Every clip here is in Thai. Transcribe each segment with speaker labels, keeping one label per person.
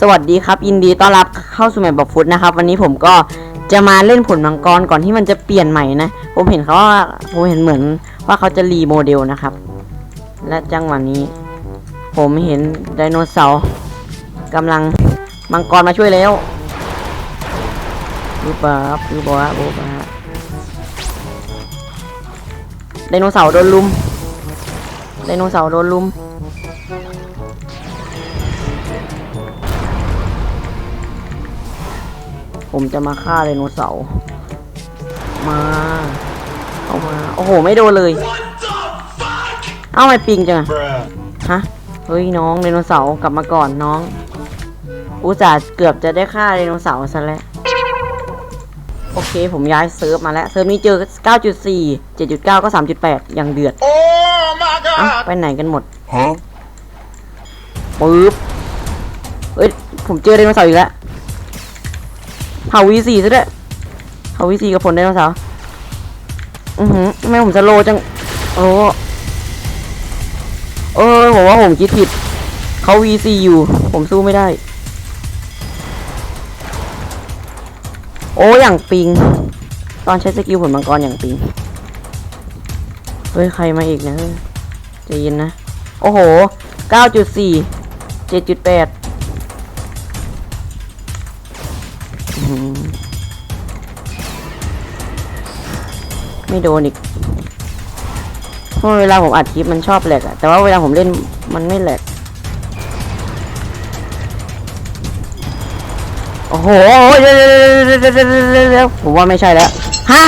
Speaker 1: สวัสดีครับยินดีต้อนรับเข้าสู่แมปบอกฟุตนะครับ วันนี้ผมก็จะมาเล่นผลมังกรก่อนที่มันจะเปลี่ยนใหม่นะ ผมเห็นเขาว่าผมเห็นเหมือนว่าเขาจะรีโมเดลนะครับ และจังหวะนี้ ผมเห็นไดโนเสาร์กำลังมังกรมาช่วยแล้วรูปะรูปะรูปะไดโนเสาร์โดนลุมไดโนเสาร์โดนลุม ผมจะมาฆ่าไดโนเสาร์มาเอามา โอ้โห ไม่โดนเลย เอ้าไม่ปิงจังอะ
Speaker 2: Bruh.
Speaker 1: ฮะ เฮ้ยน้องไดโนเสาร์กลับมาก่อนน้อง อุตส่าห์เกือบจะได้ฆ่าไดโนเสาร์ซะแล้ว โอเค ผมย้ายเซิร์ฟมาแล้ว เซิร์ฟนี้เจอ 9.4 7.9 ก็ 3.8อย่างเดือด
Speaker 2: Oh my
Speaker 1: เอ้า
Speaker 2: god!
Speaker 1: ไปไหนกันหมด
Speaker 2: Huh?
Speaker 1: ปึ๊บเฮ้ย ผมเจอไดโนเสาร์อีกแล้ว เผาวีสี่ซะด้วยเผาวีสี่กับผลไดโนเสาร์อือหือทำไมผมสโลจังโอ้เออผมว่าผมคิดผิดเขาวีสี่อยู่ ผมสู้ไม่ได้ โอ้อย่างปิง ตอนใช้สกิลผลมังกรอย่างปิง เฮ้ย ใครมาอีกนะใจเย็นนะ โอ้โห 9.4 7.8 ไม่โดนอีกเพราะเวลาผมอัดคลิปมันชอบแหลกอะแต่ว่าเวลาผมเล่นมันไม่แหลกโอ้โหเดี๋ยวผมว่าไม่ใช่แล้วฮะ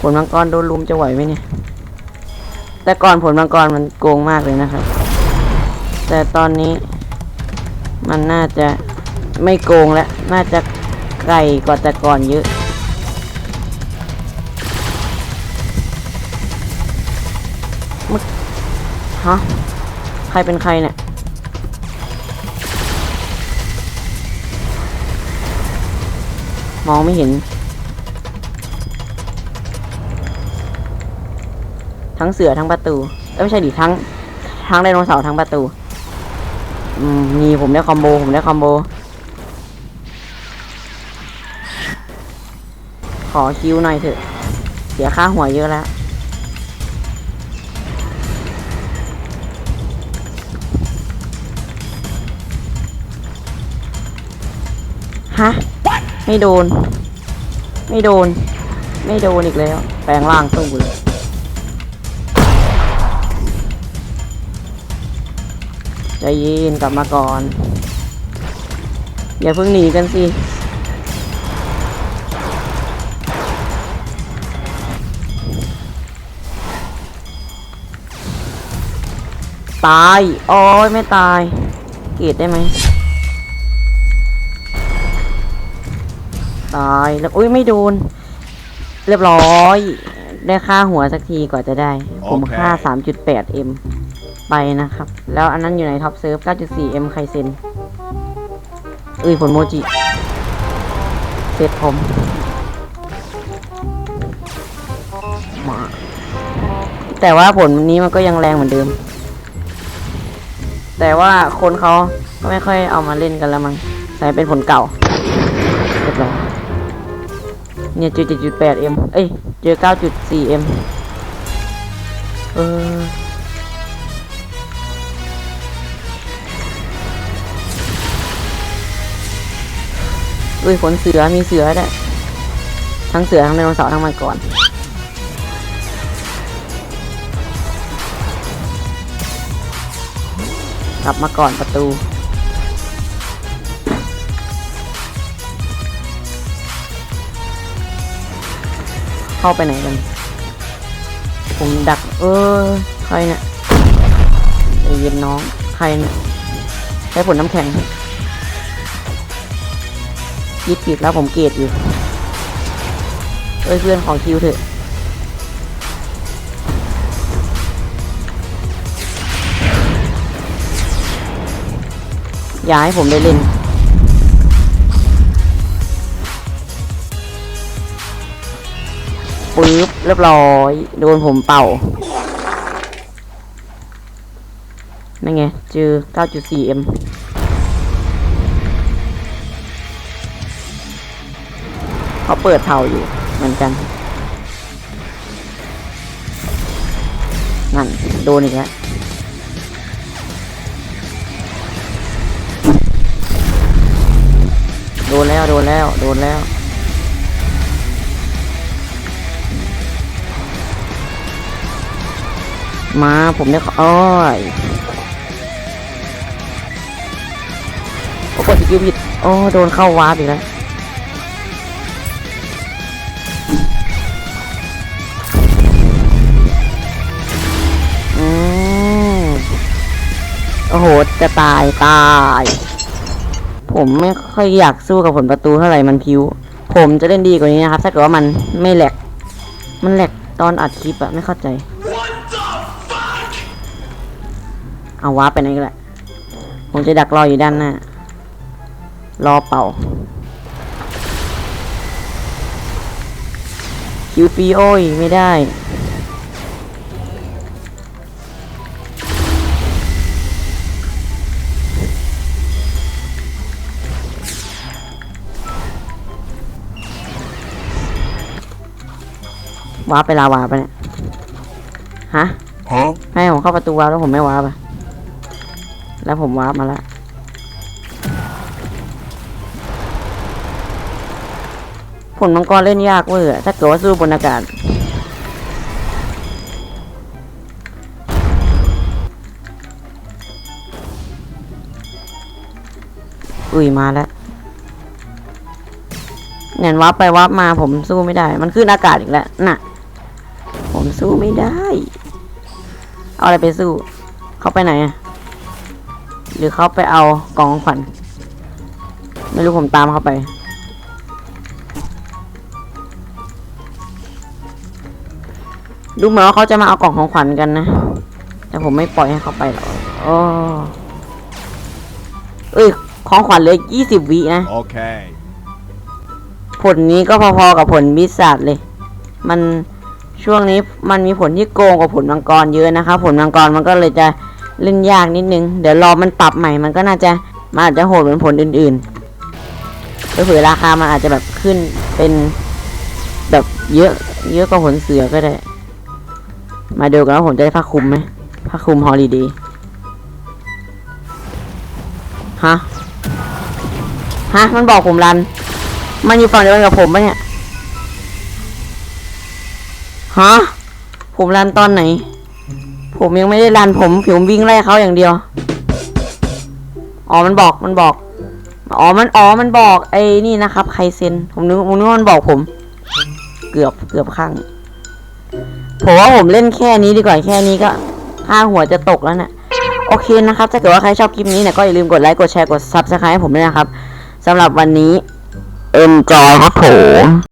Speaker 1: ผลมังกรโดนลุมจะไหวไหมเนี่ย แต่ก่อนผลมังกรมันโกงมากเลยนะครับ แต่ตอนนี้มันน่าจะไม่โกงแล้ว น่าจะไกลกว่าแต่ก่อนเยอะ มึกฮะ ใครเป็นใครเนี่ย มองไม่เห็น ทั้งเสือทั้งประตู เอ้ยไม่ใช่ดิทั้ง ทั้งไดโนเสาร์ทั้งประตู อืมมีผมได้คอมโบ ผมได้คอมโบ ขอคิวหน่อยเถอะ เสียค่าหัวเยอะแล้ว ฮะ ไม่โดน ไม่โดน ไม่โดนอีกแล้ว แปลงร่างตู้เลยใจเย็นกลับมาก่อน อย่าเพิ่งหนีกันสิตาย โอ้ยไม่ตาย เกรดได้ไหม ตายแล้วอุ้ยไม่โดน เรียบร้อย ได้ค่าหัวสักทีกว่าจะได้ ผม
Speaker 2: โอเค
Speaker 1: ค่า 3.8M ไปนะครับ แล้วอันนั้นอยู่ในท็อปเซิร์ฟ 9.4M ใครเซ็นเอ้ยผลโมจิเสร็จผมมาแต่ว่าผลนี้มันก็ยังแรงเหมือนเดิม แต่ว่าคนเขาก็ไม่ค่อยเอามาเล่นกันแล้วมั้งใส่เป็นผลเก่าเรียบร้อย เนี่ยเจอ 7.8M เอ้ย เจอ 9.4M เอออุ้ยขนเสือมีเสือด้วยทั้งเสือทั้งไดโนเสาร์ทั้งมังกรกลับมาก่อนประตู เข้าไปไหนกัน ผมดัก เออใครเนี่ยเย็นน้อง ใครเนี่ยใช้ผลน้ำแข็งยิดผิดแล้วผมเกลียดอยู่เอ้ยเพื่อนของคิวเถอะอย่าให้ผมได้เล่น ปึ๊บเรียบร้อย โดนผมเป่า นั่นไง เจอ 9.4m เขาเปิดเผาอยู่เหมือนกัน นั่น โดนอีกแล้วโดนแล้ว โดนแล้ว โดนแล้ว มาผมได้ขออ้อยโอ้กดสกิลผิดโอ้โดนเข้าวาร์ปอีกแล้วอืมโอ้โห จะตายตาย ผมไม่ค่อยอยากสู้กับผลประตูเท่าไหร่มันพิว ผมจะเล่นดีกว่านี้นะครับ ถ้าเกิดว่ามันไม่แหลก มันแหลกตอนอัดคลิปอะไม่เข้าใจ เอาวาร์ปไปไหนกันแหละผมจะดักรออยู่ด้านหน้ารอเป่าคิวปีโอ้ยไม่ได้วาร์ปไปลาวาไปะเนี่ย ฮะ
Speaker 2: Huh?
Speaker 1: ให้ผมเข้าประตูวาร์ปแล้วผมไม่วาร์ปอะ แล้วผมวาร์ปมาแล้วผลมังกรเล่นยากเว้ยถ้าเกิดว่าสู้บนอากาศ อุ้ยมาแล้วเนี่ยวับไปวับมาผมสู้ไม่ได้ มันขึ้นอากาศอีกแล้วน่ะ ผมสู้ไม่ได้ เอาอะไรไปสู้ เขาไปไหนอะ หรือเขาไปเอากล่องของขวัญไม่รู้ผมตามเขาไป ดูเหมือนว่าเขาจะมาเอากล่องของขวัญกันนะ แต่ผมไม่ปล่อยให้เขาไปหรอกโอ้เอ้ยของขวัญเหลยยี่สิบวินะ
Speaker 2: Okay.
Speaker 1: ผลนี้ก็พอๆกับผลวิสัทเลย มันช่วงนี้มันมีผลที่โกงกว่าผลมังกรเยอะนะครับผลมังกรมันก็เลยจะ เล่นยากนิดนึง เดี๋ยวรอมันปรับใหม่มันก็น่าจะมันอาจจะโหดเหมือนผลอื่นๆเผื่อราคามันอาจจะแบบขึ้นเป็นแบบเยอะ เยอะกว่าผลเสือก็ได้ มาดูกันว่าผมจะได้ผ้าคลุมไหมผ้าคลุมฮอลิเดย์ฮะฮะมันบอกผมรัน มันอยู่ฝั่งเดียวกันกับผมปะเนี่ยฮะผมรันตอนไหน ผมยังไม่ได้รันผมผมวิ่งไล่เขาอย่างเดียว อ๋อมันบอกมันบอก อ๋อมันอ๋อมันบอกไอ้นี่นะครับใครเซ็น ผมนึกผมนึกว่ามันบอกผม เกือบเกือบข้างผมว่าผมเล่นแค่นี้ดีกว่าแค่นี้ก็ห้าหัวจะตกแล้วเนี่ยโอเคนะครับ ถ้าเกิดว่าใครชอบคลิปนี้เนี่ยก็อย่าลืมกดไลค์กดแชร์กด subscribe ให้ผมด้วยนะครับสำหรับวันนี้ enjoy ครับผม